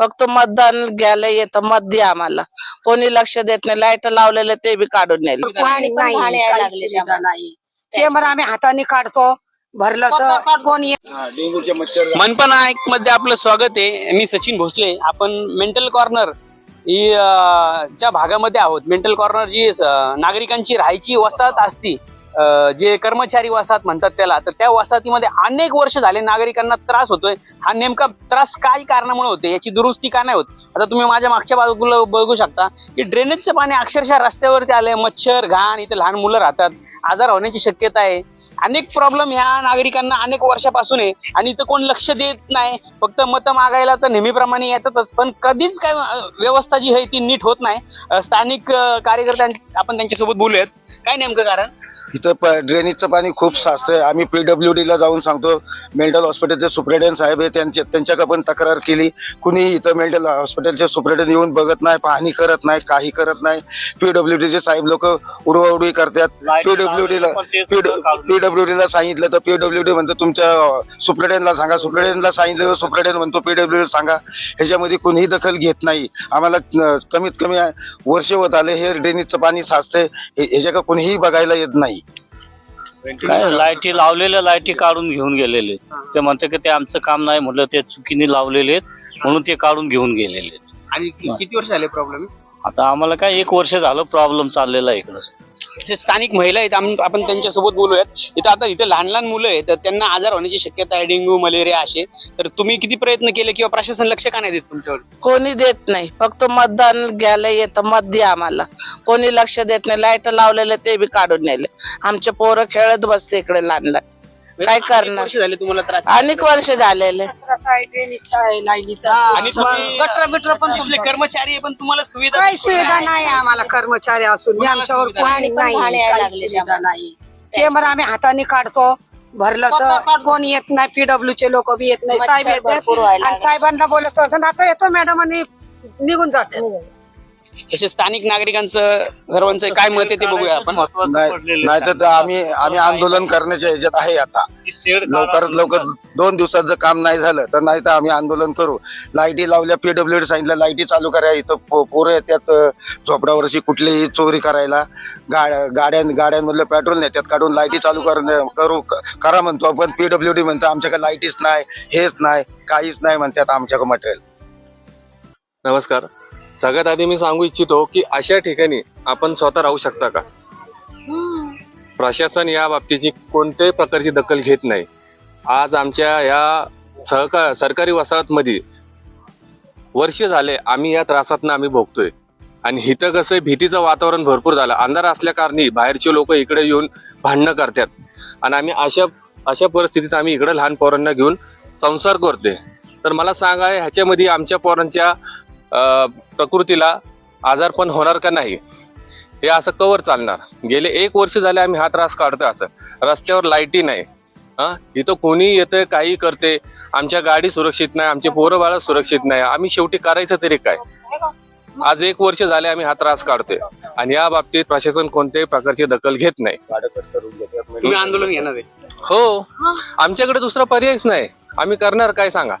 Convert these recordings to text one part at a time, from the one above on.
फक्त मतदान घ्यायला येतं मत द्या आम्हाला. कोणी लक्ष देत नाही लाइट लावलेले ते बी काढून नेले. चेंबर आम्ही हाताने काढतो भरलं तर कोण येत डेंग्यूचे मच्छर मनपा नायकमध्ये आपलं स्वागत आहे. मी सचिन भोसले आपण मेंटल कॉर्नर ही ज्या च्या भागामध्ये आहोत. मेंटल कॉर्नर जी नागरिकांची राहायची वसाहत असती जे कर्मचारी वसाहत म्हणतात त्याला तर त्या वसाहतीमध्ये अनेक वर्ष झाले नागरिकांना त्रास होतोय. हा नेमका त्रास काय कारणामुळे होते याची दुरुस्ती का नाही होत? आता तुम्ही माझ्या मागच्या बाजूला बघू शकता की ड्रेनेजचं पाणी अक्षरशः रस्त्यावरती आलंय. मच्छर घाण इथे लहान मुलं राहतात. आजार होण्याची शक्यता आहे. अनेक प्रॉब्लेम ह्या नागरिकांना अनेक वर्षापासून आहे. आणि इथं कोण लक्ष देत नाही. फक्त मतं मागायला तर नेहमीप्रमाणे येतातच. पण कधीच काय व्यवस्था जी आहे ती नीट होत नाही. स्थानिक कार्यकर्त्यां आपण त्यांच्यासोबत बोलूयात. काय नेमकं कारण? इथं प ड्रेनेजचं पाणी खूप साचतंय. आम्ही पीडब्ल्यू डीला जाऊन सांगतो मेंटल हॉस्पिटलचे सुप्रिटेंडंट साहेब आहे त्यांच्या त्यांच्याकडे पण तक्रार केली. कुणी इथं मेंटल हॉस्पिटलचे सुप्रिटेंडंट येऊन बघत नाही पाहणी करत नाही काही करत नाही. पीडब्ल्यू डीचे साहेब लोक उडवाउडवी करतात. पीडब्ल्यू डीला पीडब्ल्यू डीला सांगितलं तर पीडब्ल्यू डी म्हणतं तुमच्या सुप्रिटेंडला सांगा. सुप्रिटेंडला सांगितलं सुप्रिटेंडंट म्हणतो पीडब्ल्यू सांगा. ह्याच्यामध्ये कुणीही दखल घेत नाही. आम्हाला कमीत कमी वर्ष होत आले हे ड्रेनेजचं पाणी साचतंय. हे- ह्याच्याकडे कुणीही बघायला येत नाही. काय लाईटी लावलेल्या लाईटी काढून घेऊन गेलेले. ते म्हणते की ते आमचं काम नाही म्हटलं ते चुकीने लावलेले आहेत म्हणून ते काढून घेऊन गेलेले आहेत. आणि कि- किती वर्ष झाले प्रॉब्लेम आता आम्हाला काय एक वर्ष झालं प्रॉब्लेम चाललेला आहे इकडं. जे स्थानिक महिला आहेत आम- आपण त्यांच्यासोबत बोलूयात. इथं आता इथं लहान लहान मुलं आहेत तर त्यांना आजार होण्याची शक्यता आहे डेंग्यू मलेरिया असे. तर तुम्ही किती प्रयत्न केले किंवा प्रशासन लक्ष का नाही देत तुमच्यावर? कोणी देत नाही. फक्त मतदान घ्यायला येतं मत द्या आम्हाला. कोणी लक्ष देत नाही लाइट लावलेले ते बी काढून नेले. आमचे पोरं खेळत बसते इकडे लहान लहान. काय अनेक करणार? वर्ष झाले तुम्हाला त्रास अनेक वर्ष झालेले. आणि तुम्ही गटर बिटर पण तिथले कर्मचारी आहे, पण तुम्हाला सुविधा काही सुविधा नाही आम्हाला कर्मचारी असून. आमच्यावर कोणी नाही. सुविधा चेंबर आम्ही हाताने काढतो. भरलं तर कोण येत नाही. पीडब्ल्यू चे लोक बी येत नाही. साहेब येतात व्हायला आणि साहेबांना बोलत होतं आता येतो मॅडम आणि निघून जाते. तसे स्थानिक नागरिकांचं सर्वांचं काय मत आहे ते बघूया आपण. नाही नाही तर आम्ही आम्ही आंदोलन करण्याच्या ह्याच्यात आहे आता. लवकरात लवकर दोन दिवसात जर काम नाही झालं तर नाही तर आम्ही आंदोलन करू. लाईटी लावल्या पीडब्ल्यू सांगितलं लाईटी चालू करा इथं. पोरं येतात अं, झोपडावरची कुठलीही चोरी करायला गाड्या गाड्यां गाड्यांमधलं पेट्रोल नेत्यात काढून लाईटी चालू कर करू म्हणतो आपण. पीडब्ल्यू डी म्हणतो आमच्याकडे लाईटीच नाही हेच नाही काहीच नाही म्हणतात आमच्याकडे मटेरियल. नमस्कार. सगळ्यात आधी मी सांगू इच्छितो की अशा ठिकाणी आपण स्वतः राहू शकता का? प्रशासन या बाबतीची कोणत्याही प्रकारची दखल घेत नाही. आज आमच्या या सहका सरकारी वसाहतमध्ये वर्ष झाले आम्ही या त्रासातनं आम्ही भोगतोय. आणि इथं कसं भीतीचं वातावरण भरपूर झालं. अंधार असल्या कारणी बाहेरचे लोक इकडे येऊन भांडणं करतात. आणि आम्ही अशा अशा परिस्थितीत आम्ही इकडे लहान पोरांना घेऊन संसार करतोय. तर मला सांगा ह्याच्यामध्ये आमच्या पोरांच्या प्रकृतीला आजारपण होणार का नाही? हे असं कवर चालणार. गेले एक वर्ष झाले आम्ही हा त्रास काढतोय असं. रस्त्यावर लाईटी नाही. हा इथं कोणी येतंय काही करते आमच्या गाडी सुरक्षित नाही आमचे पोरं बाळ सुरक्षित नाही. आम्ही शेवटी करायचं तरी काय? आज एक वर्ष झाले आम्ही हा त्रास काढतोय. आणि या बाबतीत प्रशासन कोणत्याही प्रकारची दखल घेत नाही. तुम्ही आंदोलन घेणार हो. आमच्याकडे दुसरा पर्यायच नाही. आम्ही करणार काय सांगा?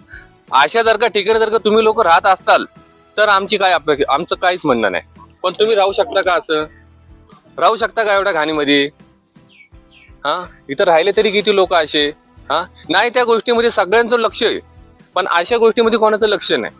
अशा जर का ठिकाणी जर का तुम्ही लोक राहत असताल तर आमची काय अपेक्षा आमचं काहीच म्हणणं नाही. पण तुम्ही राहू शकता का असं? राहू शकता का एवढ्या घाणीमध्ये? हा? इथं राहिले तरी किती लोक असे? हा? नाही त्या गोष्टीमध्ये सगळ्यांचं लक्ष आहे. पण अशा गोष्टीमध्ये कोणाचं लक्ष नाही.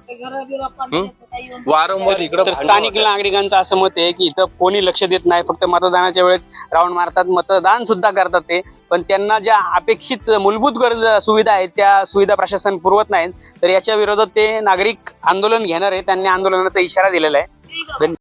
वारंवार इकडं तर स्थानिक नागरिकांचं असं मत आहे की इथं कोणी लक्ष देत नाही फक्त मतदानाच्या वेळेस राऊंड मारतात मतदान सुद्धा करतात ते. पण त्यांना ज्या अपेक्षित मूलभूत गरज सुविधा आहेत त्या सुविधा प्रशासन पुरवत नाहीत. तर याच्या विरोधात ते नागरिक आंदोलन घेणार आहे त्यांनी आंदोलनाचा इशारा दिलेला आहे. धन्यवाद